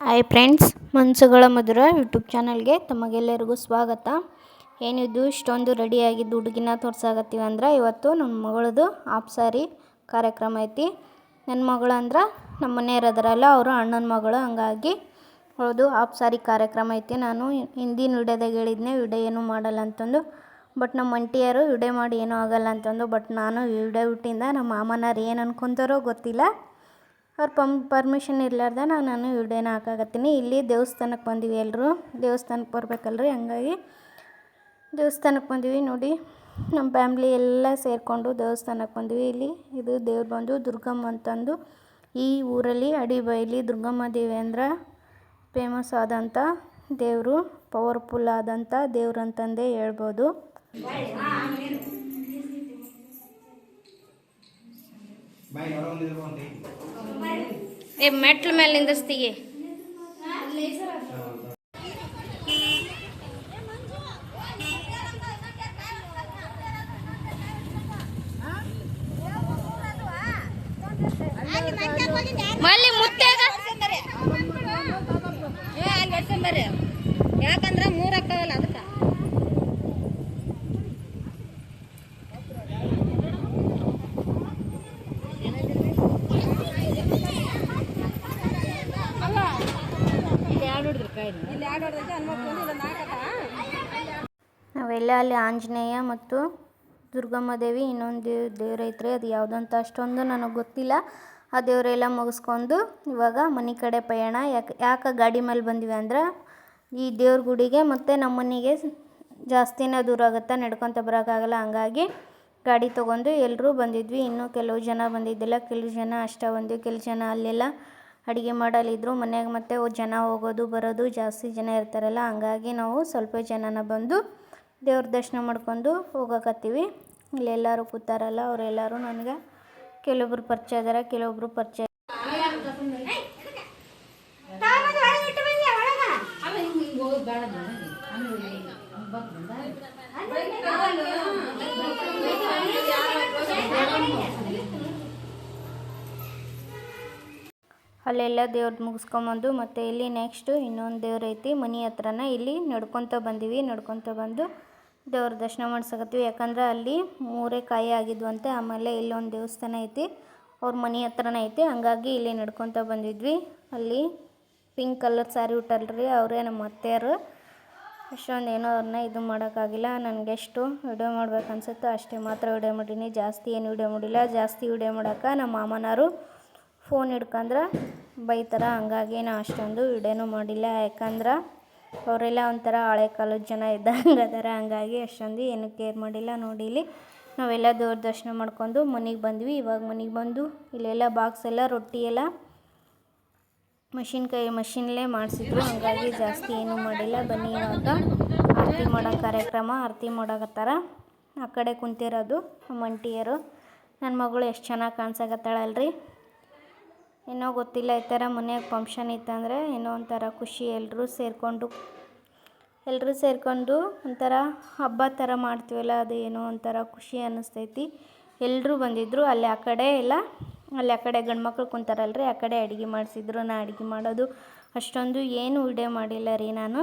Hi friends ಮನಸ್ಸುಗಳ ಮಧುರ YouTube ಚಾನಲ್ಗೆ ತಮಗೆಲ್ಲರಿಗೂ ಸ್ವಾಗತ. ಏನಿದು ಇಷ್ಟೊಂದು ರೆಡಿಯಾಗಿದ್ದು ಹುಡುಗಿನ ತೋರ್ಸಾಗತ್ತೀವಿ ಅಂದ್ರೆ ಇವತ್ತು ನಮ್ಮ ಮಗಳದು ಆಫ್ ಸಾರಿ ಕಾರ್ಯಕ್ರಮ ಐತಿ. ನನ್ನ ಮಗಳು ಅಂದ್ರೆ ನಮ್ಮ ಮನೆಯವ್ರು ಅದರಲ್ಲ, ಅವರು ಅಣ್ಣನ ಮಗಳು. ಹಂಗಾಗಿ ಅವಳದು ಆಫ್ ಸಾರಿ ಕಾರ್ಯಕ್ರಮ ಐತಿ. ನಾನು ಹಿಂದಿನ ವಿಡಿಯೋದಾಗ ಹೇಳಿದ್ನೆ, ವಿಡಿಯೋ ಏನೂ ಮಾಡಲ್ಲ ಅಂತಂದು. ಬಟ್ ನಮ್ಮ ಅಂಟಿಯರು ವಿಡಿಯೋ ಮಾಡಿ ಏನೂ ಆಗಲ್ಲ ಅಂತಂದು. ಬಟ್ ನಾನು ವಿಡಿಯೋ ಬಿಟ್ಟಿಂದ ನಮ್ಮ ಮಾಮನವ್ರು ಏನು ಅನ್ಕೊತಾರೋ ಗೊತ್ತಿಲ್ಲ. ಅವ್ರ ಪಮ್, ಪರ್ಮಿಷನ್ ಇರ್ಲಾರ್ದೆ ನಾನು ನಾನು ವಿಡಿಯೋನ ಹಾಕಾಕತ್ತೀನಿ. ಇಲ್ಲಿ ದೇವಸ್ಥಾನಕ್ಕೆ ಬಂದೀವಿ ಎಲ್ಲರೂ ದೇವಸ್ಥಾನಕ್ಕೆ ಬರ್ಬೇಕಲ್ರಿ, ಹಂಗಾಗಿ ದೇವಸ್ಥಾನಕ್ಕೆ ಬಂದೀವಿ ನೋಡಿ. ನಮ್ಮ ಫ್ಯಾಮ್ಲಿ ಎಲ್ಲ ಸೇರಿಕೊಂಡು ದೇವಸ್ಥಾನಕ್ಕೆ ಬಂದ್ವಿ. ಇಲ್ಲಿ ಇದು ದೇವ್ರು ಬಂದು ದುರ್ಗಮ್ಮ ಅಂತಂದು ಈ ಊರಲ್ಲಿ ಅಡಿಬೈಲಿ ದುರ್ಗಮ್ಮ ದೇವಿ ಅಂದ್ರೆ ಫೇಮಸ್ ಆದಂಥ ದೇವರು ಪವರ್ಫುಲ್ ಆದಂಥ ದೇವ್ರು ಅಂತಂದೇ ಹೇಳ್ಬೋದು. ಏ ಮೆಟ್ಲ ಮೇಲೆ ನಿಂದಿಸ್ತೀಗೆ ಮಲ್ಲಿ ಮುತ್ತಾಗ ಯಾಕಂದ್ರ ಮೂರ್ ಅಕ್ಕವಲ್ಲ ಅದಕ್ಕ ಇಲ್ಲಿ ಎರಡು ಹೊಡೆದೈತೆ ಹನುಮಪ್ಪಂದು ಇಲ್ಲ ನಾಲ್ಕಕ್ಕ ನಾವೆಲ್ಲ ಅಲ್ಲಿ ಆಂಜನೇಯ ಮತ್ತು ದುರ್ಗಮ್ಮ ದೇವಿ ಇನ್ನೊಂದು ದೇವ್ರು ಐತ್ರಿ ಅದು ಯಾವುದಂತ ಅಷ್ಟೊಂದು ನನಗೆ ಗೊತ್ತಿಲ್ಲ. ಆ ದೇವರೆಲ್ಲ ಮುಗಿಸ್ಕೊಂಡು ಇವಾಗ ಮನೆ ಕಡೆ ಪಯಣ. ಯಾಕೆ ಯಾಕೆ ಗಾಡಿ ಮೇಲೆ ಬಂದ್ವಿ ಅಂದ್ರೆ ಈ ದೇವ್ರ ಗುಡಿಗೆ ಮತ್ತು ನಮ್ಮ ಮನೆಗೆ ಜಾಸ್ತಿನೇ ದೂರ ಆಗುತ್ತೆ, ನಡ್ಕೊತ ಬರೋಕ್ಕಾಗಲ್ಲ ಹಂಗಾಗಿ ಗಾಡಿ ತೊಗೊಂಡು ಎಲ್ಲರೂ ಬಂದಿದ್ವಿ. ಇನ್ನೂ ಕೆಲವು ಜನ ಬಂದಿದ್ದಿಲ್ಲ. ಕೆಲವು ಜನ ಅಷ್ಟೇ ಬಂದ್ವಿ. ಕೆಲವು ಜನ ಅಲ್ಲೆಲ್ಲ ಅಡುಗೆ ಮಾಡಲಿದ್ರು. ಮನ್ಯಾಗ ಮತ್ತೆ ಜನ ಹೋಗೋದು, ಬರೋದು ಜಾಸ್ತಿ ಜನ ಇರ್ತಾರಲ್ಲ, ಹಂಗಾಗಿ ನಾವು ಸ್ವಲ್ಪ ಜನನ ಬಂದು ದೇವ್ರ ದರ್ಶನ ಮಾಡ್ಕೊಂಡು ಹೋಗಕತ್ತೀವಿ. ಇಲ್ಲೆಲ್ಲರೂ ಕೂತಾರಲ್ಲ, ಅವರೆಲ್ಲರೂ ನನಗೆ ಕೆಲವೊಬ್ರು ಪರಿಚಯ ಇದಾರೆ, ಕೆಲವೊಬ್ರು ಪರಿಚಯ ಅಲ್ಲೆಲ್ಲ ದೇವ್ರದ್ದು ಮುಗಿಸ್ಕೊಂಬಂದು ಮತ್ತು ಇಲ್ಲಿ ನೆಕ್ಸ್ಟು ಇನ್ನೊಂದು ದೇವ್ರು ಐತಿ, ಮನೆ ಹತ್ರನ ಇಲ್ಲಿ ನಡ್ಕೊತ ಬಂದೀವಿ, ನಡ್ಕೊತ ಬಂದು ದೇವ್ರ ದರ್ಶನ ಮಾಡ್ಸಕತ್ತೀವಿ. ಯಾಕಂದ್ರೆ ಅಲ್ಲಿ ಮೂರೇ ಕಾಯಿ ಆಗಿದ್ವಂತೆ, ಆಮೇಲೆ ಇಲ್ಲೊಂದು ದೇವಸ್ಥಾನ ಐತಿ, ಅವ್ರ ಮನೆ ಹತ್ರನೇ ಐತಿ. ಹಂಗಾಗಿ ಇಲ್ಲಿ ನಡ್ಕೊತ ಬಂದಿದ್ವಿ. ಅಲ್ಲಿ ಪಿಂಕ್ ಕಲರ್ ಸ್ಯಾರಿ ಉಟ್ಟಲ್ರಿ, ಅವರೇ ನಮ್ಮ ಅತ್ತೆಯರು ಅಷ್ಟೊಂದು ಏನೋ ಅವ್ರನ್ನ ಇದು ಮಾಡೋಕ್ಕಾಗಿಲ್ಲ. ನನಗೆ ಎಷ್ಟು ವಿಡಿಯೋ ಮಾಡ್ಬೇಕು ಅನ್ಸುತ್ತೋ ಅಷ್ಟೇ ಮಾತ್ರ ವಿಡಿಯೋ ಮಾಡೀನಿ. ಜಾಸ್ತಿ ಏನು ವಿಡಿಯೋ ಮಾಡಿಲ್ಲ. ಜಾಸ್ತಿ ವಿಡಿಯೋ ಮಾಡೋಕೆ ನಮ್ಮ ಮಾಮನವರು ಫೋನ್ ಹಿಡ್ಕಂದ್ರೆ ಬೈತಾರ. ಹಂಗಾಗಿ ನಾ ಅಷ್ಟೊಂದು ವಿಡಿಯೋನೂ ಮಾಡಿಲ್ಲ. ಯಾಕಂದ್ರೆ ಅವರೆಲ್ಲ ಒಂಥರ ಹಳೆ ಕಾಲದ ಜನ ಇದ್ದಂಗೆ ಅದಾರ ಹಂಗಾಗಿ ಅಷ್ಟೊಂದು ಏನು ಕೇರ್ ಮಾಡಿಲ್ಲ ನೋಡಿ ಇಲ್ಲಿ ನಾವೆಲ್ಲ ದೇವ್ರ ದರ್ಶನ ಮಾಡ್ಕೊಂಡು ಮನೆಗೆ ಬಂದ್ವಿ. ಇವಾಗ ಮನೆಗೆ ಬಂದು ಇಲ್ಲೆಲ್ಲ ಬಾಕ್ಸ್ ಎಲ್ಲ, ರೊಟ್ಟಿ ಎಲ್ಲ ಮಷಿನ್ ಕೈ ಮಷಿನ್ಲೇ ಮಾಡಿಸಿದ್ರು. ಹಂಗಾಗಿ ಜಾಸ್ತಿ ಏನೂ ಮಾಡಿಲ್ಲ. ಬನ್ನಿ ಇವಾಗ ಆರತಿ ಮಾಡೋ ಕಾರ್ಯಕ್ರಮ, ಆರತಿ ಮಾಡಕತ್ತಾರ. ಆ ಕಡೆ ಕುಂತಿರೋದು ನಮ್ಮ ಅಂಟಿಯರು ನನ್ನ ಮಗಳು ಎಷ್ಟು ಚೆನ್ನಾಗಿ ಕಾಣ್ಸಕತ್ತಾಳಲ್ರಿ. ಏನೋ ಗೊತ್ತಿಲ್ಲ ಈ ಥರ ಮನೆಯಾಗ ಫಂಕ್ಷನ್ ಇತ್ತಂದರೆ ಏನೋ ಒಂಥರ ಖುಷಿ ಎಲ್ಲರೂ ಸೇರಿಕೊಂಡು ಎಲ್ಲರೂ ಸೇರಿಕೊಂಡು ಒಂಥರ ಹಬ್ಬ ಥರ ಮಾಡ್ತೀವಲ್ಲ ಅದು ಏನೋ ಒಂಥರ ಖುಷಿ ಅನ್ನಿಸ್ತೈತಿ. ಎಲ್ಲರೂ ಬಂದಿದ್ದರು ಅಲ್ಲಿ ಆ ಕಡೆ ಎಲ್ಲ ಅಲ್ಲಿ ಆ ಕಡೆ ಗಂಡು ಮಕ್ಳು ಕುಂತಾರಲ್ರಿ ಆ ಕಡೆ ಅಡುಗೆ ಮಾಡಿಸಿದ್ರು ನಾ ಅಡುಗೆ ಮಾಡೋದು ಅಷ್ಟೊಂದು ಏನು ವಿಡಿಯೋ ಮಾಡಿಲ್ಲ ರೀ ನಾನು.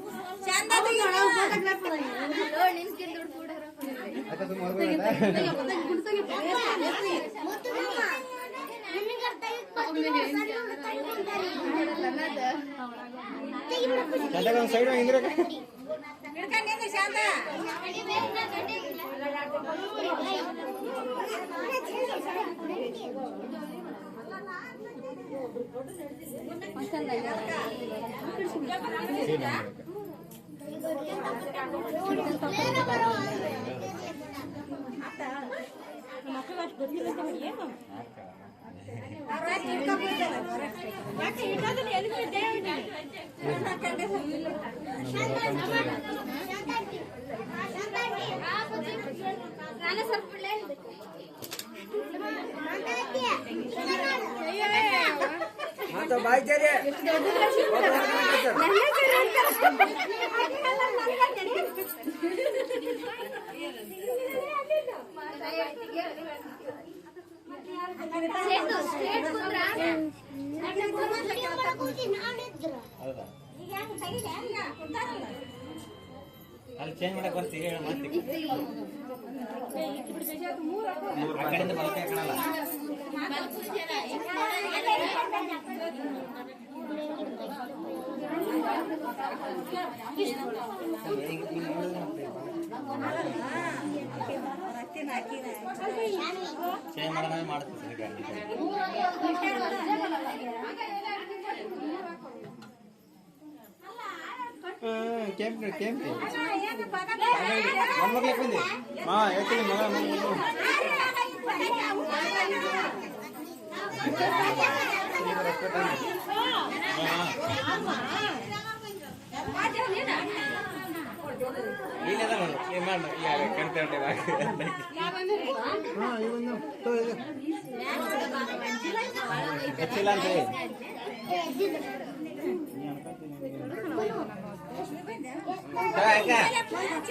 ರಬ್ಬದ ಕಣ ಕೊಡು రాలే సరిపడలేదు ಅಷ್ಟು ಇರ್ಬಾರ್ದು ಅಕ್ಕ ಸುಮ್ಮ ಚಂದಾಗ ಒಂದು ಸೈಡ್ ಹಿಂದ್ರಕ್ಕ ಹೌದಾ ಅಲ್ಲಿ ಚೇಂಜ್ ಮಾಡಕ್ ಬರ್ತೀವಿ ಹೇಳ ಮತ್ತೆ ಆ ಕಡೆಯಿಂದ ಬಲಕ್ಕೆ ಕಾಣಲ್ಲ ಚೇಂಜ್ ಮಾಡೋಣ ಮಾಡ್ತೀವಿ నువ్వు కేమ్ నువ్వు కేమ్ మనలోకి లేకుంది మా ఎత్తుంది మన కనిపిస్తుంది ಹೇಳ್ತೀನಿ ಮಗ ಮಗ ಹೆಚ್ಚಿಲ್ಲ ಅಂತ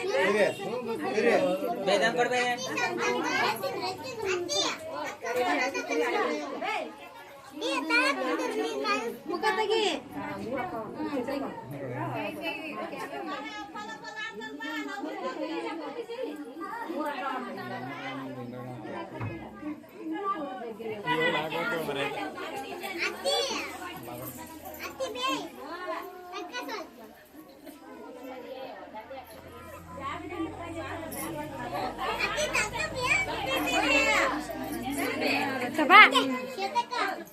ಹೇಳಿ ಬೇಜಾನ್ ಕೊಡ್ಬೇಡ ಮುಖ ತೆಗಿ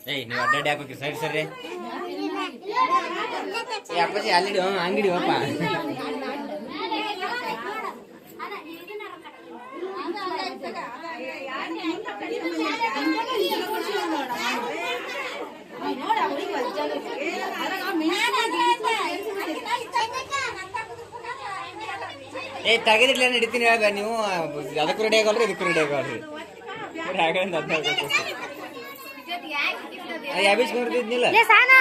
ಏಯ್ ನೀವು ಅಡ್ಡಾಡಿ ಹಾಕೋಕೆ ಸೈಡ್ ಸರಿ. ಅಪ್ಪಾಜಿ ಅಲ್ಲಿ ಅಂಗಡಿ ಅಪ್ಪ ಏ ತೆಗೆದಿಲ್ಲ ಹಿಡಿತೀನಿ ನೀವು ಅದಕ್ಕೂ ರೆಡಿ ಆಗಲ್ರಿ ಇದಕ್ಕೂ ರೆಡಿ ಆಗಲ್ರಿ. ಹಾಗೆ ಲೇ ಸಾನ!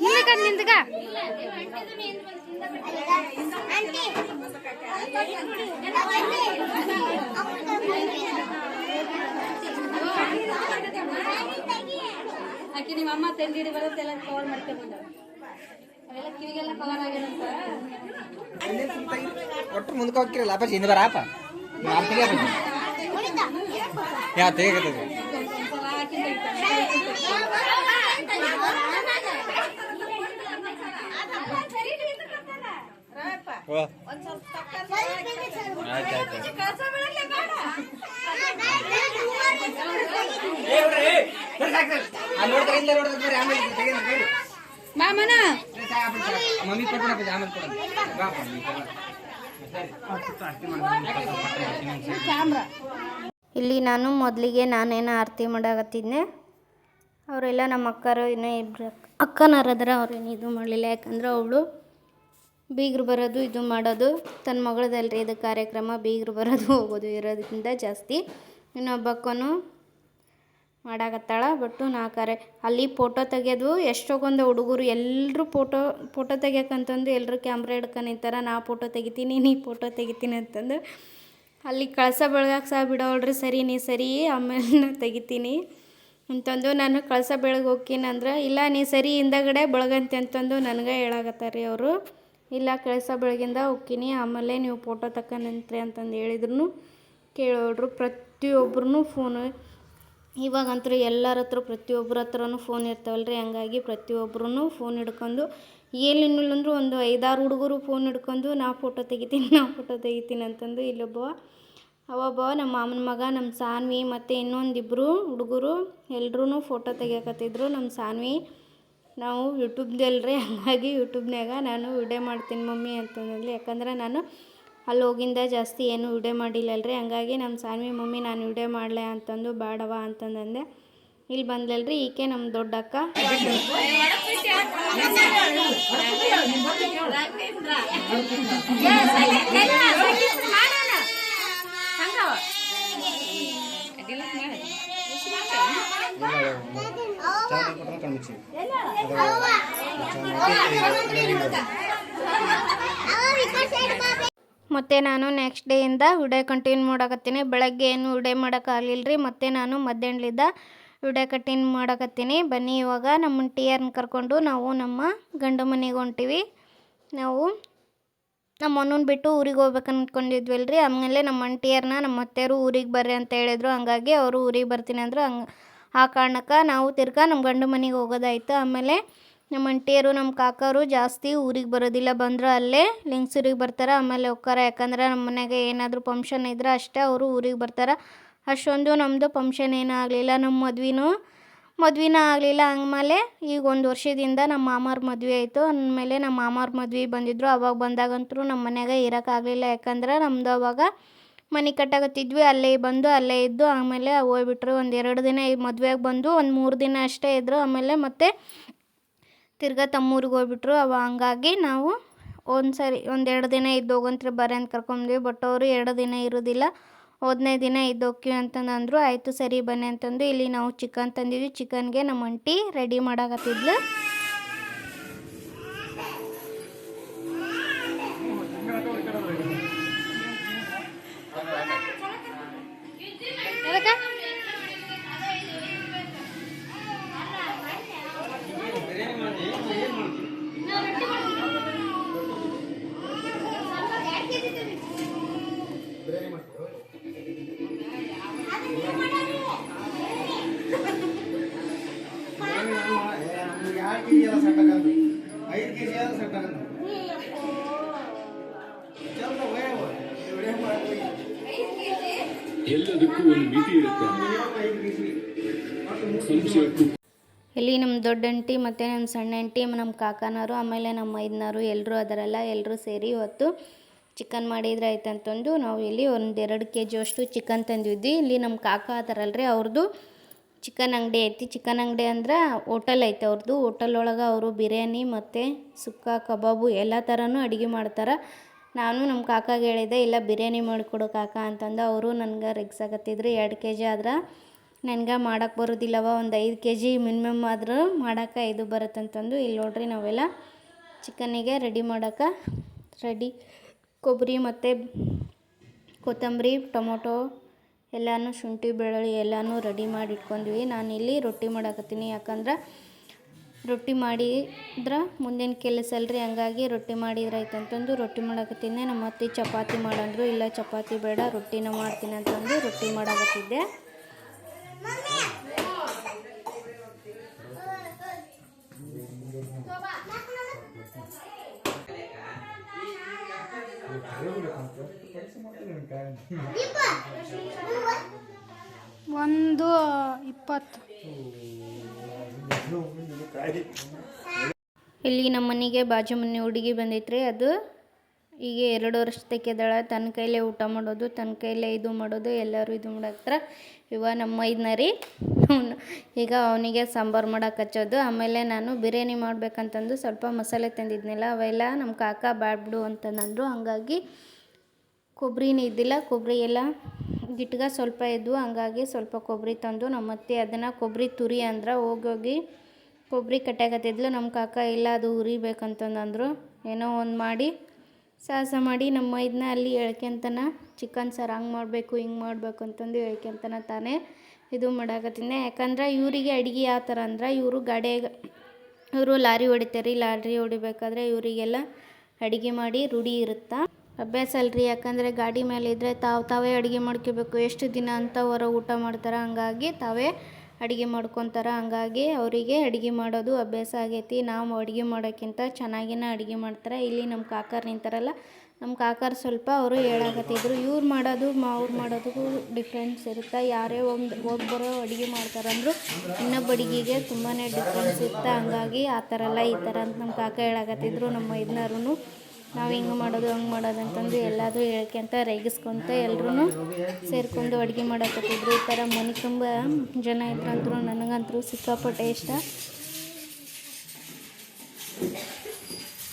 ನಿಂದಕ ನಿಂದಕ ಆಕಿ ನಿಮ್ಮ ಅಮ್ಮ ತೆಂದಿಡಿ ಬರುತ್ತೆಲ್ಲ ಕವರ್ ಮಾಡ್ಕೊಂಡ್ಬಂದ ಅವೆಲ್ಲ ಕಿವಿಗೆಲ್ಲ ಕವರ್ ಆಗ್ಯಾರಂತ ಒಟ್ಟು ಮುಂದಕ್ಕೆ ಹೋಗ್ತಿರಲ್ಲ ಅಪ್ಪ ಹಿಂದೆ ಬರಾಪ. ಆರ್ತಿಗೆ ಯಾ ತೆಗಿತದೆ ಆಯ್ತು ಆಯ್ತು ಅಲ್ಲಿ ನೋಡ್ತಾರೆ ಇಲ್ಲ ನೋಡ್ತಾರೆ ಆಮೇಲೆ ತೆಗೆದು ಮಾಮನ? ಮಮ್ಮಿ ಕೊಡ್ಬಿಡಕ್ಕೆ ಆಮೇಲೆ ಇಲ್ಲಿ ನಾನು ಮೊದಲಿಗೆ ನಾನೇನು ಆರತಿ ಮಾಡಾಕತ್ತಿದ್ದೆ ಅವರೆಲ್ಲ ನಮ್ಮ ಅಕ್ಕರು ಇನ್ನೂ ಇಬ್ಬರು ಅಕ್ಕನರದ್ರ ಅವ್ರೇನು ಇದು ಮಾಡಲಿಲ್ಲ. ಯಾಕಂದ್ರೆ ಅವಳು ಬೀಗರು ಬರೋದು, ಇದು ಮಾಡೋದು. ತನ್ನ ಮಗಳದಲ್ರಿ, ಇದು ಕಾರ್ಯಕ್ರಮ. ಬೀಗರು ಬರೋದು, ಹೋಗೋದು ಇರೋದಕ್ಕಿಂತ ಜಾಸ್ತಿ. ಇನ್ನೊಬ್ಬಕ್ಕನು ಮಾಡಾಕತ್ತಾಳ. ಬಟ್ಟು ನಾ ಕರೆ, ಅಲ್ಲಿ ಫೋಟೋ ತೆಗೆಯೋದು ಎಷ್ಟೊಂದು ಹುಡುಗರು ಎಲ್ಲರೂ ಫೋಟೋ ಫೋಟೋ ತೆಗಿಯಕ್ಕಂತಂದು ಎಲ್ಲರೂ ಕ್ಯಾಮ್ರಾ ಹಿಡ್ಕೊಂಡು ನಿಂತಾರ. ನಾ ಫೋಟೋ ತೆಗಿತೀನಿ, ನೀ ಫೋಟೋ ತೆಗಿತೀನಿ ಅಂತಂದು. ಅಲ್ಲಿ ಕಳಸ ಬೆಳಗಾಕ ಸಹ ಬಿಡೋಳ್ರಿ, ಸರಿ, ನೀ ಸರಿ ಆಮೇಲೆ ನಾ ತೆಗಿತೀನಿ ಅಂತಂದು ನಾನು ಕಳಸ ಬೆಳಗ್ಗೆ ಹೋಗ್ತೀನಿ ಇಲ್ಲ ನೀ ಸರಿ ಹಿಂದಗಡೆ ಬೆಳಗಂತೆ ಅಂತಂದು ನನಗೆ ಹೇಳಾಕತ್ತಾರ ರೀ ಅವರು. ಇಲ್ಲ ಕೆಲಸ ಬೆಳಗಿಂದ ಹೋಗ್ತೀನಿ ಆಮೇಲೆ ನೀವು ಫೋಟೋ ತಕ್ಕಂತ್ರಿ ಅಂತಂದು ಹೇಳಿದ್ರು ಕೇಳೋಳ್ರು ಪ್ರತಿಯೊಬ್ಬರೂ ಫೋನು ಇವಾಗಂತೂ ಎಲ್ಲರ ಹತ್ರ ಪ್ರತಿಯೊಬ್ಬರ ಹತ್ರನು ಫೋನ್ ಇರ್ತಾವಲ್ಲ ರೀ ಹಂಗಾಗಿ ಪ್ರತಿಯೊಬ್ಬರೂ ಫೋನ್ ಹಿಡ್ಕೊಂಡು ಏನಿಲ್ಲ ಅಂದರೂ ಒಂದು ಐದಾರು ಹುಡುಗರು ಫೋನ್ ಹಿಡ್ಕೊಂಡು, ನಾ ಫೋಟೋ ತೆಗಿತೀನಿ, ನಾ ಫೋಟೋ ತೆಗಿತೀನಿ ಅಂತಂದು ಇಲ್ಲೊಬ್ಬ ಅವೊಬ್ಬ ನಮ್ಮ ಮಾಮನ ಮಗ, ನಮ್ಮ ಸಾನ್ವಿ ಮತ್ತು ಇನ್ನೊಂದಿಬ್ಬರು ಹುಡುಗರು ಎಲ್ಲರೂ ಫೋಟೋ ತೆಗಿಯಕತ್ತಿದ್ರು. ನಮ್ಮ ಸಾನ್ವಿ ನಾವು ಯೂಟ್ಯೂಬ್ದಲ್ರಿ ಹಾಗಾಗಿ ಯೂಟ್ಯೂಬ್ನಾಗ ನಾನು ವಿಡಿಯೋ ಮಾಡ್ತೀನಿ ಮಮ್ಮಿ ಅಂತಂದಲ್ಲಿ ಯಾಕಂದ್ರೆ ನಾನು ಅಲ್ಲಿ ಹೋಗಿಂದ ಜಾಸ್ತಿ ಏನು ವಿಡಿಯೋ ಮಾಡಿಲ್ಲಲ್ರಿ ಹಂಗಾಗಿ ನಮ್ಮ ಸಾನ್ವಿ ಮಮ್ಮಿ ನಾನು ವಿಡಿಯೋ ಮಾಡಲೆ ಅಂತಂದು ಬೇಡವ ಅಂತಂದಂದೆ ಇಲ್ಲಿ ಬಂದ್ಲಲ್ರಿ ಈಕೆ ನಮ್ಮ ದೊಡ್ಡ ಅಕ್ಕ ಮತ್ತು ನಾನು ನೆಕ್ಸ್ಟ್ ಡೇಯಿಂದ ಉಡೆ ಕಂಟಿನ್ಯೂ ಮಾಡಕತ್ತೀನಿ. ಬೆಳಗ್ಗೆ ಏನು ಉಡೆ ಮಾಡೋಕ್ಕಾಗಲಿಲ್ಲ ರೀ ಮತ್ತು ನಾನು ಮಧ್ಯಾಹ್ನಲಿದ್ದ ವಿಡಿಯೋ ಕಂಟಿನ್ಯೂ ಮಾಡಕತ್ತೀನಿ. ಬನ್ನಿ, ಇವಾಗ ನಮ್ಮ ಟಿಯರ್ನ ಕರ್ಕೊಂಡು ನಾವು ನಮ್ಮ ಗಂಡು ಮನೆಗೆ ಹೊಂಟಿವಿ. ನಾವು ನಮ್ಮ ಅಣ್ಣನ ಬಿಟ್ಟು ಊರಿಗೆ ಹೋಗ್ಬೇಕು ಅಂದ್ಕೊಂಡಿದ್ವಲ್ಲ ರೀ ಆಮೇಲೆ ನಮ್ಮ ಅಂಟಿಯರ್ನ ನಮ್ಮ ಅತ್ತೆಯರು ಊರಿಗೆ ಬರ್ರಿ ಅಂತ ಹೇಳಿದ್ರು. ಹಂಗಾಗಿ ಅವರು ಊರಿಗೆ ಬರ್ತೀನಿ ಅಂದರು. ಹಂಗೆ ಆ ಕಾರಣಕ್ಕೆ ನಾವು ತಿರ್ಗಾ ನಮ್ಮ ಗಂಡು ಮನೆಗೆ ಹೋಗೋದಾಯ್ತು. ಆಮೇಲೆ ನಮ್ಮ ಅಂಟಿಯರು ನಮ್ಮ ಕಾಕರು ಜಾಸ್ತಿ ಊರಿಗೆ ಬರೋದಿಲ್ಲ. ಬಂದ್ರೆ ಅಲ್ಲೇ ಲಿಂಗ್ಸೂರಿಗೆ ಬರ್ತಾರೆ. ಆಮೇಲೆ ಹೋಗ್ತಾರೆ ಯಾಕಂದ್ರೆ ನಮ್ಮ ಮನೆಗೆ ಏನಾದರೂ ಫಂಕ್ಷನ್ ಇದ್ರೆ ಅಷ್ಟೇ ಅವರು ಊರಿಗೆ ಬರ್ತಾರೆ. ಅಷ್ಟೊಂದು ನಮ್ಮದು ಫಂಕ್ಷನ್ ಏನೂ ಆಗಲಿಲ್ಲ. ನಮ್ಮ ಮದ್ವೆನೂ, ಮದ್ವೆನ ಆಗಲಿಲ್ಲ. ಆಮೇಲೆ ಈಗ ಒಂದು ವರ್ಷದಿಂದ ನಮ್ಮ ಮಾಮಾರ ಮದುವೆ ಆಯಿತು. ಅಂದಮೇಲೆ ನಮ್ಮ ಮಾಮಾರ ಮದ್ವೆ ಬಂದಿದ್ದರು ಅವಾಗ ಬಂದಾಗಂತೂ ನಮ್ಮ ಮನೆಗೆ ಇರೋಕ್ಕಾಗಲಿಲ್ಲ. ಯಾಕಂದ್ರೆ ನಮ್ಮದು ಅವಾಗ ಮನೆ ಕಟ್ಟಾಕತ್ತಿದ್ವಿ. ಅಲ್ಲೇ ಬಂದು, ಅಲ್ಲೇ ಇದ್ದು, ಆಮೇಲೆ ಹೋಗ್ಬಿಟ್ರು. ಒಂದು ಎರಡು ದಿನ ಮದುವೆಗೆ ಬಂದು, ಒಂದು ಮೂರು ದಿನ ಅಷ್ಟೇ ಇದ್ದರು ಆಮೇಲೆ ಮತ್ತೆ ತಿರ್ಗಾ ತಮ್ಮೂರಿಗೆ ಹೋಗ್ಬಿಟ್ರು. ಅವ ಹಂಗಾಗಿ ನಾವು ಒಂದು ಸರಿ ಒಂದೆರಡು ದಿನ ಇದ್ದು ಹೋಗಂತ್ರಿ ಬರ್ರಿ ಅಂತ ಕರ್ಕೊಂಡ್ವಿ. ಬಟ್ ಅವರು ಎರಡು ದಿನ ಇರೋದಿಲ್ಲ. ಹೋದನೇ ದಿನ ಇದ್ದು ಹೋಗ್ತೀವಿ ಅಂತಂದು ಆಯಿತು ಸರಿ ಬನ್ನಿ ಅಂತಂದು. ಇಲ್ಲಿ ನಾವು ಚಿಕನ್ ತಂದಿದ್ವಿ. ಚಿಕನ್ಗೆ ನಮ್ಮ ಅಂಟಿ ರೆಡಿ ಮಾಡಾಕತ್ತಿದ್ಲು. ಇಲ್ಲಿ ನಮ್ಮ ದೊಡ್ಡ ಅಂಟಿ ಮತ್ತು ನಮ್ಮ ಸಣ್ಣ ಅಂಟಿ ನಮ್ಮ ಕಾಕನವರು, ಆಮೇಲೆ ನಮ್ಮ ಮೈದನವರು ಎಲ್ಲರೂ ಅದರಲ್ಲ ಎಲ್ಲರೂ ಸೇರಿ ಇವತ್ತು ಚಿಕನ್ ಮಾಡಿದ್ರೆ ಆಯ್ತು ಅಂತಂದು ನಾವು ಇಲ್ಲಿ ಒಂದೆರಡು ಕೆ ಜಿಯಷ್ಟು ಚಿಕನ್ ತಂದಿದ್ವಿ. ಇಲ್ಲಿ ನಮ್ಮ ಕಾಕ ಅದರಲ್ರಿ ಅವ್ರದ್ದು ಚಿಕನ್ ಅಂಗಡಿ ಐತಿ. ಚಿಕನ್ ಅಂಗಡಿ ಅಂದ್ರೆ ಹೋಟೆಲ್ ಐತೆ ಅವ್ರದ್ದು ಹೋಟೆಲ್ ಒಳಗೆ ಅವರು ಬಿರಿಯಾನಿ ಮತ್ತು ಸುಕ್ಕ, ಕಬಾಬು ಎಲ್ಲ ಥರನೂ ಅಡುಗೆ ಮಾಡ್ತಾರೆ. ನಾನು ನಮ್ಮ ಕಾಕಾಗೆ ಹೇಳಿದೆ ಇಲ್ಲ, ಬಿರಿಯಾನಿ ಮಾಡಿಕೊಡು ಕಾಕ ಅಂತಂದು. ಅವರು ನನಗೆ ರೆಗ್ಸಾಕತ್ತಿದ್ರು ಎರಡು ಕೆ ಜಿ ಆದ್ರೆ ನನಗೆ ಮಾಡೋಕ್ಕೆ ಬರೋದಿಲ್ಲವ ಒಂದು ಐದು ಕೆ ಜಿ ಮಿನಿಮಮ್ ಆದರೂ ಮಾಡೋಕೆ ಇದು ಬರುತ್ತಂತಂದು. ಇಲ್ಲಿ ನೋಡ್ರಿ ನಾವೆಲ್ಲ ಚಿಕನ್ನಿಗೆ ರೆಡಿ ಮಾಡೋಕೆ ರೆಡಿ ಕೊಬ್ಬರಿ ಮತ್ತು ಕೊತ್ತಂಬರಿ, ಟೊಮೊಟೊ ಎಲ್ಲನೂ ಶುಂಠಿ, ಬೆಳ್ಳುಳ್ಳಿ ಎಲ್ಲನೂ ರೆಡಿ ಮಾಡಿ ಇಟ್ಕೊಂಡ್ವಿ. ನಾನಿಲ್ಲಿ ರೊಟ್ಟಿ ಮಾಡಕತ್ತೀನಿ. ಯಾಕಂದ್ರೆ ರೊಟ್ಟಿ ಮಾಡಿದ್ರೆ ಮುಂದಿನ ಕೆಲಸ ಅಲ್ರಿ, ಹಂಗಾಗಿ ರೊಟ್ಟಿ ಮಾಡಿದ್ರೆ ಆಯ್ತು ಅಂತಂದು ರೊಟ್ಟಿ ಮಾಡಕತ್ತಿದ್ದೆ. ನಮ್ಮ ಅತ್ತೆ ಚಪಾತಿ ಮಾಡಂದ್ರು, ಇಲ್ಲ ಚಪಾತಿ ಬೇಡ, ರೊಟ್ಟಿನ ಮಾಡ್ತೀನಿ ಅಂತಂದು ರೊಟ್ಟಿ ಮಾಡಕತ್ತಿದ್ದೆ. ಒಂದು ಇಪ್ಪತ್ತು. ಇಲ್ಲಿ ನಮ್ಮ ಮನೆಗೆ ಬಾಜು ಮನೆ ಹುಡುಗಿ ಬಂದೈತ್ರಿ. ಅದು ಈಗ ಎರಡು ವರ್ಷ ತೆಕ್ಕಿದಾಳ ತನ್ನ ಕೈಲೇ ಊಟ ಮಾಡೋದು, ತನ್ನ ಕೈಲೇ ಇದು ಮಾಡೋದು, ಎಲ್ಲರೂ ಇದು ಮಾಡಾಕ್ತಾರೆ ಇವ ನಮ್ಮ ಇದನ್ನ ಅವನು ಈಗ ಅವನಿಗೆ ಸಾಂಬಾರು ಮಾಡಕ್ಕೆ ಹಚ್ಚೋದು. ಆಮೇಲೆ ನಾನು ಬಿರಿಯಾನಿ ಮಾಡ್ಬೇಕಂತಂದು ಸ್ವಲ್ಪ ಮಸಾಲೆ ತಂದಿದ್ನಲ್ಲ, ಅವೆಲ್ಲ ನಮ್ಮ ಕಾಕ ಬ್ಯಾಡ್ಬಿಡು ಅಂತಂದರು ಹಂಗಾಗಿ ಕೊಬ್ಬರಿನೂ ಇದ್ದಿಲ್ಲ. ಕೊಬ್ಬರಿ ಎಲ್ಲ ಗಿಟ್ಗ ಸ್ವಲ್ಪ ಇದ್ವು. ಹಂಗಾಗಿ ಸ್ವಲ್ಪ ಕೊಬ್ಬರಿ ತಂದು ನಮ್ಮ ಅತ್ತೆ ಅದನ್ನು ಕೊಬ್ಬರಿ ತುರಿ ಅಂದ್ರೆ ಹೋಗೋಗಿ ಕೊಬ್ಬರಿ ಕಟ್ಟಾಕತ್ತಿದ್ಲು ನಮ್ಮ ಕಾಕ ಇಲ್ಲ, ಅದು ಹುರಿಬೇಕಂತಂದಂದ್ರು ಏನೋ ಒಂದು ಮಾಡಿ ಸಾಹಸ ಮಾಡಿ ನಮ್ಮ ಇದನ್ನ ಅಲ್ಲಿ ಹೇಳ್ಕೊಂತನ ಚಿಕನ್ ಸಾರು ಹಂಗೆ ಮಾಡಬೇಕು, ಹಿಂಗೆ ಮಾಡಬೇಕು ಅಂತಂದು ಹೇಳ್ಕೊಂತನ ತಾನೇ ಇದು ಮಾಡಾಕತ್ತಿದ್ದೆ ಯಾಕಂದ್ರೆ ಇವರಿಗೆ ಅಡುಗೆ ಯಾವ ಥರ ಅಂದ್ರೆ ಇವರು ಗಾಡಿಯಾಗ, ಇವರು ಲಾರಿ ಹೊಡಿತಾರೆ ಲಾರಿ ಹೊಡಿಬೇಕಾದ್ರೆ ಇವರಿಗೆಲ್ಲ ಅಡುಗೆ ಮಾಡಿ ರೂಢಿ ಇರುತ್ತಾ? ಅಭ್ಯಾಸ ಅಲ್ರಿ, ಯಾಕಂದರೆ ಗಾಡಿ ಮೇಲೆ ಇದ್ದರೆ ತಾವು ತಾವೇ ಅಡುಗೆ ಮಾಡ್ಕೋಬೇಕು. ಎಷ್ಟು ದಿನ ಅಂತ ಹೊರ ಊಟ ಮಾಡ್ತಾರೆ, ಹಂಗಾಗಿ ತಾವೇ ಅಡುಗೆ ಮಾಡ್ಕೊತಾರೆ. ಹಂಗಾಗಿ ಅವರಿಗೆ ಅಡುಗೆ ಮಾಡೋದು ಅಭ್ಯಾಸ ಆಗೈತಿ. ನಾವು ಅಡುಗೆ ಮಾಡೋಕ್ಕಿಂತ ಚೆನ್ನಾಗಿನ ಅಡುಗೆ ಮಾಡ್ತಾರೆ. ಇಲ್ಲಿ ನಮ್ಮ ಕಾಕರ್ ನಿಂತಾರಲ್ಲ ನಮ್ಮ ಕಾಕರ್ ಸ್ವಲ್ಪ ಅವರು ಹೇಳಾಕತ್ತಿದ್ರು. ಇವ್ರು ಮಾಡೋದು ಅವ್ರು ಮಾಡೋದಕ್ಕೂ ಡಿಫ್ರೆನ್ಸ್ ಇರುತ್ತೆ. ಯಾರೇ ಒಂದು ಒಬ್ಬರು ಅಡುಗೆ ಮಾಡ್ತಾರಂದ್ರು ಇನ್ನೊಬ್ಬ ಅಡುಗೆಗೆ ತುಂಬಾ ಡಿಫ್ರೆನ್ಸ್ ಇರುತ್ತೆ. ಹಂಗಾಗಿ ಆ ಥರ ಎಲ್ಲ ಈ ಥರ ಅಂತ ನಮ್ಮ ಕಾಕ ಹೇಳಾಕತ್ತಿದ್ರು. ನಮ್ಮ ಮೈದ್ನವ್ರು ನಾವು ಹಿಂಗೆ ಮಾಡೋದು ಹಂಗೆ ಮಾಡೋದು ಅಂತಂದು ಎಲ್ಲದೂ ಹೇಳ್ಕೊಂತ ರೇಗಿಸ್ಕೊಂತ ಎಲ್ಲರೂ ಸೇರ್ಕೊಂಡು ಅಡುಗೆ ಮಾಡಕತ್ತಿದ್ರು ಈ ಥರ ಮನೆ ತುಂಬ ಜನ ಇದ್ರಂತೂ ನನಗಂತೂ ಸಿಕ್ಕಾಪಟ್ಟೆ ಇಷ್ಟ.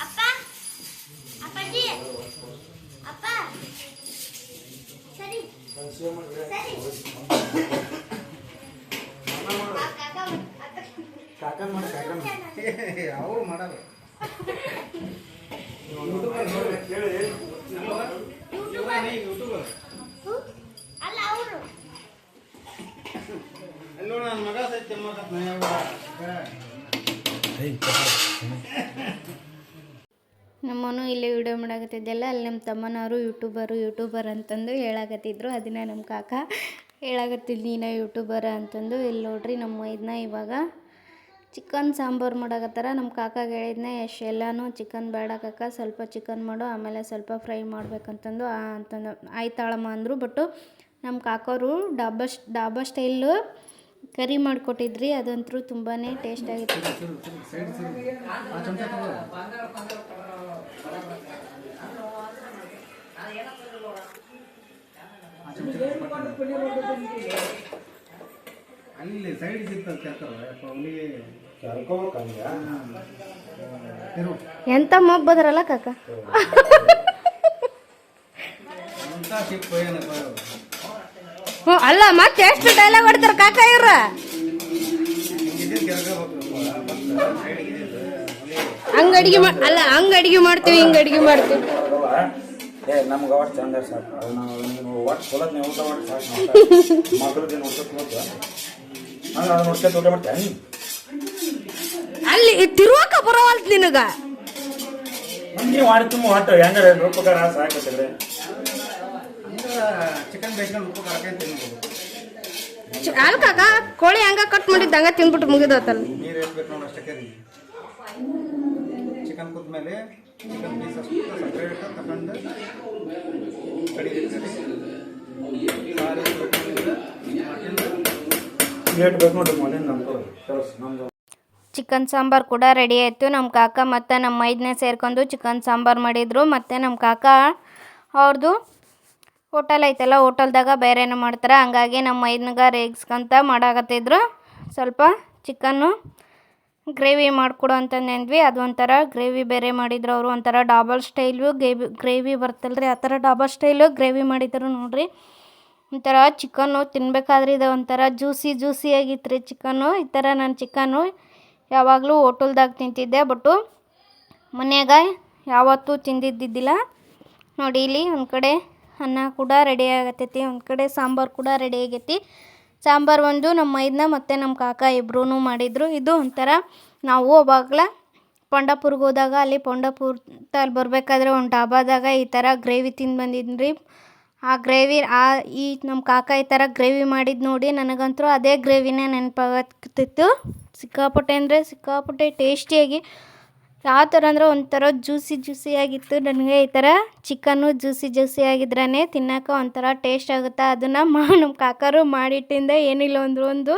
ಅಪ್ಪ ಅಪ್ಪಾಜಿ ಅಪ್ಪ. ಸರಿ ಸರಿ. ಕಾಕನ್ ಮಾಡಿ ಕಾಕನ್ ಅವರು ಮಾಡಲ್ಲ. ನಮ್ಮನು ಇಲ್ಲಿ ವಿಡಿಯೋ ಮಾಡಾಕತ್ತಿದ್ದೆಲ್ಲ, ಅಲ್ಲಿ ನಮ್ಮ ತಮ್ಮನವರು ಯೂಟ್ಯೂಬರು ಯೂಟ್ಯೂಬರ್ ಅಂತಂದು ಹೇಳಾಕತ್ತಿದ್ರು. ಅದನ್ನ ನಮ್ಮ ಕಾಕ ಹೇಳಾಕತ್ತಿದ್ದು ನೀನು ಯೂಟ್ಯೂಬರ್ ಅಂತಂದು. ಇಲ್ಲಿ ನೋಡ್ರಿ ನಮ್ಮ ಇದನ್ನ ಇವಾಗ ಚಿಕನ್ ಸಾಂಬಾರು ಮಾಡಾಕತ್ತಾರ. ನಮ್ಮ ಕಾಕಾಗೆ ಹೇಳಿದ್ನೆ ಎಷ್ಟು ಎಲ್ಲನೂ ಚಿಕನ್ ಬೇಡ ಕಾಕ, ಸ್ವಲ್ಪ ಚಿಕನ್ ಮಾಡು, ಆಮೇಲೆ ಸ್ವಲ್ಪ ಫ್ರೈ ಮಾಡ್ಬೇಕಂತಂದು ಅಂತಂದು, ಆಯ್ತಾಳಮ್ಮ ಅಂದರು. ಬಟ್ಟು ನಮ್ಮ ಕಾಕೋರು ಡಾಬಾ ಡಾಬಾ ಸ್ಟೈಲು ಕರಿ ಮಾಡಿಕೊಟ್ಟಿದ್ರಿ. ಅದಂತೂ ತುಂಬಾ ಟೇಸ್ಟ್ ಆಗಿತ್ತು. ಅಲ್ಲಿ ಸೈಡ್ ಸಿಗ್ತದೆ ಎಂಥ ಮಬ್ಬದ್ರಲ್ಲ ಕಾಕ? ಹ್ಞೂ ಅಲ್ಲ ಮತ್ತೆ ಎಷ್ಟು ಡೈಲಾಗ್ ಹೊಡಿತಾರೆ ಕಾಕ ಇವ್ರ? ಹಂಗ ಅಡಿಗೆ ಅಲ್ಲ ಹಂಗ ಅಡಿಗೆ ಮಾಡ್ತೀವಿ ಹಿಂಗ ಅಡಿಗೆ ಮಾಡ್ತೀವಿ. ಏ ನಮ್ಗೆ ಚಂದ ಸಾಕು. ನಾವು ಒಟ್ಟು ನೀವು ಊಟ ಮಾಡಿ ಸಾಕು ದಿನ ಅದನ್ನ ಊಟ ಅಲ್ಲಿ ತಿರುವಾಕ ಬರವಲ್ತ್ ನಿನಗ. ತುಂಬ ಹೊಟ್ಟು ಹೆಂಗಾರೆ ಸಾಕತ್ತಿದ್ರೆ ಚಿಕನ್ ಕಾಕ ಕೋಳಿ ಹಂಗ ಕಟ್ ಮಾಡಿದ್ದ ಹಂಗ ತಿಂದ್ಬಿಟ್ಟು ಮುಗಿದೋತಲ್ಲ. ನೀರು ಎಷ್ಟು ನೋಡಿ ಅಷ್ಟಕ್ಕೆ ರೀ. ಚಿಕನ್ ಕುದ್ಮೇಲೆ ಚಿಕನ್ ಪೀಸ್ ಅಷ್ಟು ಸಪ್ರೇಟ್ ತಗೊಂಡು ಕಡಿಗೆ ಬೇಕು ನೋಡಿ ಮನೆ ನಮ್ದು ಕೆಲಸ ನಮ್ದು. ಚಿಕನ್ ಸಾಂಬಾರು ಕೂಡ ರೆಡಿ ಆಯಿತು. ನಮ್ಮ ಕಾಕ ಮತ್ತು ನಮ್ಮ ಮೈದನೇ ಸೇರ್ಕೊಂಡು ಚಿಕನ್ ಸಾಂಬಾರು ಮಾಡಿದರು. ಮತ್ತು ನಮ್ಮ ಕಾಕ ಅವ್ರದ್ದು ಹೋಟೆಲ್ ಐತಲ್ಲ ಹೋಟೆಲ್ದಾಗ ಬೇರೆನೂ ಮಾಡ್ತಾರೆ. ಹಂಗಾಗಿ ನಮ್ಮ ಮೈದನ್ಗ ರೇಗಿಸ್ಕೊಂತ ಮಾಡಾಕತ್ತಿದ್ರು. ಸ್ವಲ್ಪ ಚಿಕನ್ನು ಗ್ರೇವಿ ಮಾಡಿಕೊಡು ಅಂತ ನೆಂದ್ವಿ ಅದು ಒಂಥರ ಗ್ರೇವಿ ಬೇರೆ ಮಾಡಿದ್ರು ಅವರು. ಒಂಥರ ಡಾಬಲ್ ಸ್ಟೈಲು ಗ್ರೇವಿ ಗ್ರೇವಿ ಬರ್ತಲ್ರಿ. ಆ ಥರ ಡಾಬಲ್ ಸ್ಟೈಲು ಗ್ರೇವಿ ಮಾಡಿದ್ರು ನೋಡಿರಿ. ಒಂಥರ ಚಿಕನ್ನು ತಿನ್ಬೇಕಾದ್ರೆ ಇದು ಒಂಥರ ಜ್ಯೂಸಿ ಜ್ಯೂಸಿ ಆಗಿತ್ತು ರೀ ಚಿಕನ್ನು. ಈ ಥರ ನಾನು ಚಿಕನ್ನು ಯಾವಾಗಲೂ ಹೋಟೆಲ್ದಾಗ ತಿಂತಿದ್ದೆ, ಬಟ್ಟು ಮನ್ಯಾಗ ಯಾವತ್ತೂ ತಿಂದಿದ್ದಿದ್ದಿಲ್ಲ. ನೋಡಿ, ಇಲ್ಲಿ ಒಂದು ಕಡೆ ಅನ್ನ ಕೂಡ ರೆಡಿ ಆಗತ್ತೈತಿ ಒಂದು ಕಡೆ ಸಾಂಬಾರು ಕೂಡ ರೆಡಿ ಆಗೈತಿ. ಸಾಂಬಾರು ಒಂದು ನಮ್ಮ ಮೈದನ್ನ ಮತ್ತು ನಮ್ಮ ಕಾಕ ಇಬ್ಬರೂ ಮಾಡಿದರು. ಇದು ಒಂಥರ ನಾವು ಅವಾಗಲ ಪಂಡಪುರ್ಗೆ ಹೋದಾಗ, ಅಲ್ಲಿ ಪಂಡಪುರ್ ಅಲ್ಲಿ ಬರಬೇಕಾದ್ರೆ ಒಂದು ಡಾಬಾದಾಗ ಈ ಥರ ಗ್ರೇವಿ ತಿಂದು ಬಂದಿದ್ರಿ ಆ ಗ್ರೇವಿ, ಆ ಈ ನಮ್ಮ ಕಾಕ ಈ ಥರ ಗ್ರೇವಿ ಮಾಡಿದ್ದು ನೋಡಿ ನನಗಂತೂ ಅದೇ ಗ್ರೇವಿನೇ ನೆನಪಾಗತ್ತಿತ್ತು ಸಿಕ್ಕಾಪಟ್ಟೆ ಅಂದರೆ ಸಿಕ್ಕಾಪಟ್ಟೆ ಟೇಸ್ಟಿಯಾಗಿ. ಯಾವ ಥರ ಅಂದರೆ ಒಂಥರ ಜ್ಯೂಸಿ ಜ್ಯೂಸಿಯಾಗಿತ್ತು. ನನಗೆ ಈ ಥರ ಚಿಕನ್ನು ಜ್ಯೂಸಿ ಜ್ಯೂಸಿ ಆಗಿದ್ರೇ ತಿನ್ನೋಕೆ ಒಂಥರ ಟೇಸ್ಟ್ ಆಗುತ್ತೆ. ಅದನ್ನು ಮಾ ನಮ್ಮ ಕಾಕರು ಮಾಡಿಟ್ಟಿಂದ ಏನಿಲ್ಲ ಅಂದ್ರೆ ಒಂದು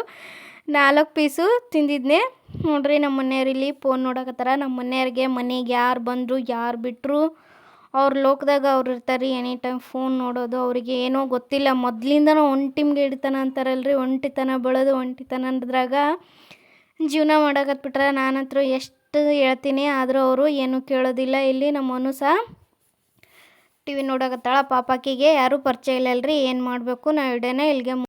ನಾಲ್ಕು ಪೀಸು ತಿಂದಿದ್ನೆ. ನೋಡ್ರಿ ನಮ್ಮ ಮನೆಯವ್ರು ಇಲ್ಲಿ ಫೋನ್ ನೋಡಕತ್ತಾರ. ನಮ್ಮ ಮನೆಯವ್ರಿಗೆ ಮನೆಗೆ ಯಾರು ಬಂದರು, ಯಾರು ಬಿಟ್ಟರು ಅವ್ರ ಲೋಕದಾಗ ಅವ್ರು ಇರ್ತಾರೆ. ಎನಿ ಟೈಮ್ ಫೋನ್ ನೋಡೋದು ಅವರಿಗೆ ಏನೋ ಗೊತ್ತಿಲ್ಲ. ಮೊದಲಿಂದನೂ ಒಂಟಿಮ್ಗೆ ಹಿಡಿತನ ಅಂತಾರಲ್ರಿ. ಒಂಟಿತನ ಬೆಳೆದು ಒಂಟಿತನದ್ರಾಗ ಜೀವನ ಮಾಡಾಕತ್ಬಿಟ್ರೆ ನಾನಂತರೂ ಎಷ್ಟು ಹೇಳ್ತೀನಿ, ಆದರೂ ಅವರು ಏನೂ ಕೇಳೋದಿಲ್ಲ. ಇಲ್ಲಿ ನಮ್ಮ ಮನು ಸಹ ಟಿ ವಿ ನೋಡಕತ್ತಾಳ. ಪಾಪಾಕಿಗೆ ಯಾರೂ ಪರಿಚಯ ಇಲ್ಲಲ್ರಿ ಏನು ಮಾಡಬೇಕು? ನಾವು ವಿಡಿಯೋನ ಇಲ್ಲಿಗೆ